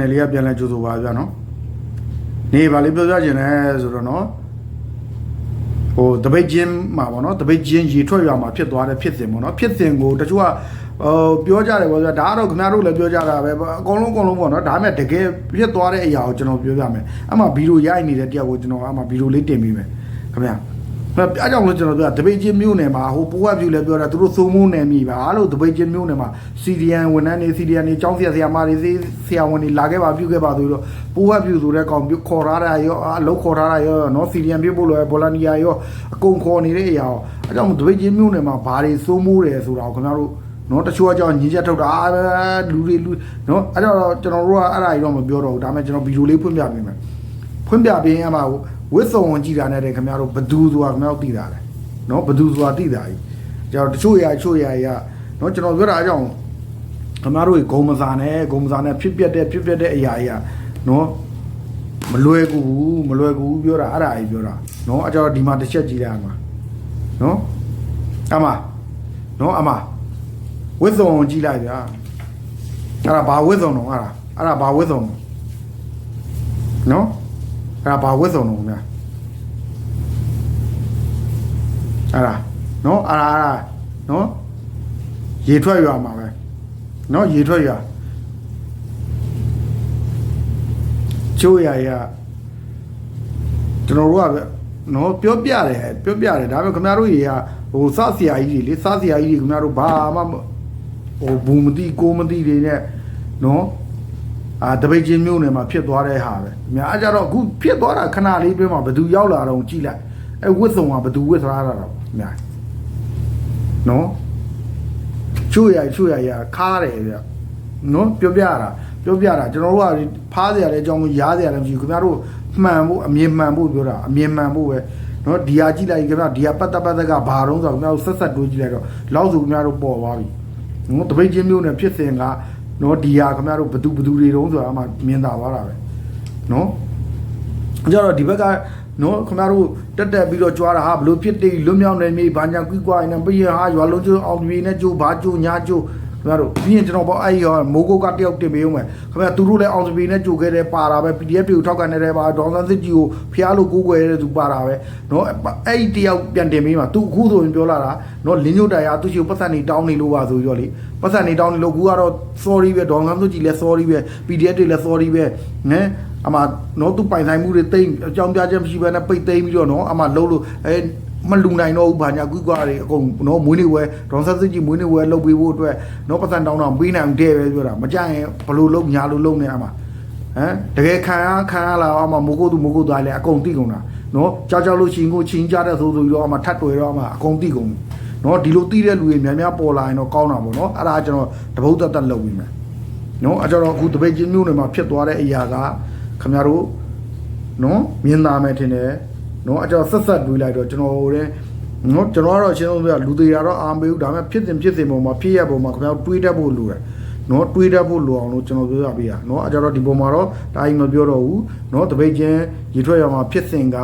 နယ်လေးကပြန်လဲကြိုးဆိုပါဗျာနော်နေပါလေပြောပြခြင်းလဲဆိုတော့နော်ဟိုတပိတ်ချင်းမှာပေါ့နော်တပိတ်ချင်းရေထွက်ရမှာဖြစ်သွားတဲ့ဖြစ်စဉ်ပေါ့နော်ဖြစ်စဉ်ကိုတချို့ကဟိုပြောကြတယ်ပေါ့ဗျာဒါကတော့ခင်ဗျားတို့လည်းပြောကြတာပဲအကုန်လုံးအကုန်လုံးပေါ့နော်ဒါပေမဲ့တကယ်ဖြစ်သွားတဲ့အရာကိုကျွန်တော်ပြောပြမယ်အမှဗီဒီယိုရိုက်နေတဲ့တယောက်ကိုကျွန်တော်အမှဗီဒီယိုလေးတင်ပေးမယ်ခင်ဗျာ အဲ့အကြောင်းလို့ကျွန်တော်ပြောတပိတ်ချင်းမျိုးနယ်မှာဟိုပိုးဝပြူလည်းပြောတာသူတို့သုံးမိုးနယ်မိပါလို့တပိတ်ချင်းမျိုးနယ်မှာစီဒီယန်ဝန်ထမ်းတွေစီဒီယန်တွေចောင်းဆရာဆရာမတွေဆရာဝန်တွေလာခဲ့ပါပြုခဲ့ပါဆိုတော့ပိုးဝပြူဆိုတဲ့ကောင်ပြခေါ်ထားတာရောအလုပ်ခေါ်ထားတာရောနော်စီဒီယန်ပြဖို့လို့ဘောလနီယာရောအကုန်ခေါ်နေတဲ့အရာရောအကြောင်းတပိတ်ချင်းမျိုးနယ်မှာဘာတွေသုံးမိုးတယ်ဆိုတာကိုခင်ဗျားတို့နော်တချို့အကြောင်းညီချက်ထုတ်တာအာလူတွေလူနော်အဲ့တော့ကျွန်တော်တို့ကအဲ့ဒါကြီးတော့မပြောတော့ဘူးဒါပေမဲ့ကျွန်တော်ဗီဒီယိုလေးဖွင့်ပြပေးမယ်ဖွင့်ပြပေးရင်အမှ ဝစ်စုံဝင်ကြည့်တာနဲ့တည်းခင်ဗျားတို့ဘသူဆိုတာခင်ဗျားတို့သိတာလေနော်ဘသူဆိုတာသိတာကြီးကျွန်တော်တချို့အရာတချို့အရာကြီးကနော်ကျွန်တော်ပြောတာအကြောင်းခင်ဗျားတို့ဂုံမစာနဲ့ဂုံမစာနဲ့ဖြစ်ပျက်တဲ့ဖြစ်ပျက်တဲ့အရာကြီးကနော်မလွယ်ကူဘူးမလွယ်ကူဘူးပြောတာအဲ့ဒါကြီးပြောတာနော်အကြောင်းဒီမှာတစ်ချက်ကြည့်လိုက်အောင်နော်အမနော်အမဝစ်စုံကိုကြည့်လိုက်ဗျာအဲ့ဒါဘာဝစ်စုံတော့အဲ့ဒါအဲ့ဒါဘာဝစ်စုံတော့နော် အဲ့ဒါဘာဝစ်စုံတော့ခင်ဗျာအဲ့ဒါနော်အဲ့ဒါအဲ့ဒါနော်ရေထွက်ရွာမှာပဲနော်ရေထွက်ရွာချိုးရရကျွန်တော်တို့ကဗျနော်ပြောပြတယ်ပြောပြတယ်ဒါပေမဲ့ခင်ဗျားတို့ရေကဟိုစဆရာကြီးတွေလေစဆရာကြီးတွေခင်ဗျားတို့ဘာမှမဟိုဘူးမသိကိုမသိတွေနဲ့နော် အာတပိတ်ချင်းမျိုးနယ်မှာဖြစ်သွားတဲ့ဟာပဲအများကြတော့အခုဖြစ်သွားတာခဏလေးပြမှာဘသူရောက်လာတော့ကြည့်လိုက်အဲဝစ်စုံကဘသူဝစ်သွားတာတော့အများနော်ချွရချွရရခါတယ်ဗျနော်ပြောပြတာပြောပြတာကျွန်တော်တို့ကဖားစရာလည်းအကြောင်းမရားစရာလည်းမရှိဘူးခင်ဗျားတို့မှန်ဖို့အမြင်မှန်ဖို့ပြောတာအမြင်မှန်ဖို့ပဲနော်ဒီဟာကြည့်လိုက်ခင်ဗျားဒီဟာပတ်သက်ပတ်သက်ကဘာတော့ဆိုတော့ခင်ဗျားတို့ဆက်ဆက်တွေးကြည့်လိုက်တော့လောက်စုခင်ဗျားတို့ပေါ်သွားပြီနော်တပိတ်ချင်းမျိုးနဲ့ဖြစ်စဉ်က နော်ဒီဟာခင်ဗျားတို့ဘသူဘသူတွေတုံးဆိုတာအမှမြင်သာသွားတာပဲနော်ကြတော့ဒီဘက်ကနော်ခင်ဗျားတို့တက်တက်ပြီးတော့ကြွားတာဟာဘလို့ဖြစ်တည်လွတ်မြောက်နေပြီဘာညာကွီးကွာနေပြရဟာရွာလုံးကျိုးအောင်ပြေနဲ့ကျိုးဘာကျိုးညာကျိုး ခင်ဗျားတို့ပြီးရင်ကျွန်တော်ပေါ့အဲ့ရောမိုးကုတ်ကတယောက်တင်ပေးဦးမယ်ခင်ဗျားသူတို့လည်းအောင်ပြေနဲ့ကြိုခဲ့တယ်ပါတာပဲ PDF တွေကိုထောက်ကန်နေတယ်ပါဒေါန်ဆန်းစစ်ကြီးကိုဖျားလို့ကိုးကွယ်တဲ့သူပါတာပဲနော်အဲ့ဒီတယောက်ပြန်တင်ပေးမှာသူအခုဆိုရင်ပြောလာတာနော်လင်းညို့တရားသူရှိကိုပတ်သက်နေတောင်းနေလို့ပါဆိုပြီးတော့လေပတ်သက်နေတောင်းနေလို့အခုကတော့ sorry ပဲဒေါန်ဆန်းစစ်ကြီးလည်း sorry ပဲ PDF တွေလည်း sorry ပဲနဲအမနော်သူပိုင်ဆိုင်မှုတွေတိတ်အကြောင်းပြချက်မရှိဘဲနဲ့ပိတ်သိမ်းပြီးတော့နော်အမလှုပ်လို့အဲ မလူနိုင်တော့ဘူးဘာညာကွီးကွာတွေအကုန်နော်မွေးနေဝဲဒေါန်ဆန်းစစ်ကြီးမွေးနေဝဲလှုပ်ပေးဖို့အတွက်နော်ပတ်စံတောင်းတော့ပေးနိုင်တဲ့ပဲပြောတာမကြရင်ဘလို့လုံးညာလို့လုံးနေအမဟမ်တကယ်ခံရခံရလာအမမိုးကုတ်သူမိုးကုတ်သားလည်းအကုန်တိကုန်တာနော်ကြောက်ကြောက်လို့ချင်းကိုချင်းကြတဲ့ဆိုဆိုပြီးတော့အမထတ်တွေ့တော့အမအကုန်တိကုန်နော်ဒီလိုတိတဲ့လူတွေများများပေါ်လာရင်တော့ကောင်းတာပေါ့နော်အဲ့ဒါကျွန်တော်တပုတ်တက်တက်လုပ်ပြီးမယ်နော်အဲ့တော့အခုတပိတ်ချင်းမျိုးတွေမှာဖြစ်သွားတဲ့အရာကခင်ဗျားတို့နော်မြင်သာမယ်ထင်တယ် နော်အကြောင်းဆက်ဆက်တွေးလိုက်တော့ကျွန်တော်တို့လည်းနော်ကျွန်တော်ကတော့အရှင်းဆုံးပြောလူသေးတာတော့အာမေဘူးဒါပေမဲ့ဖြစ်စဉ်ဖြစ်စဉ်ပုံမှာဖြစ်ရပုံမှာခင်ဗျားတို့တွေးတတ်ဖို့လိုတယ်နော်တွေးတတ်ဖို့လိုအောင်လို့ကျွန်တော်ပြောရပေးရနော်အကြောင်းတော့ဒီပုံမှာတော့ဒါကြီးမပြောတော့ဘူးနော်တပိတ်ချင်းရေထွက်ရမှာဖြစ်စဉ်က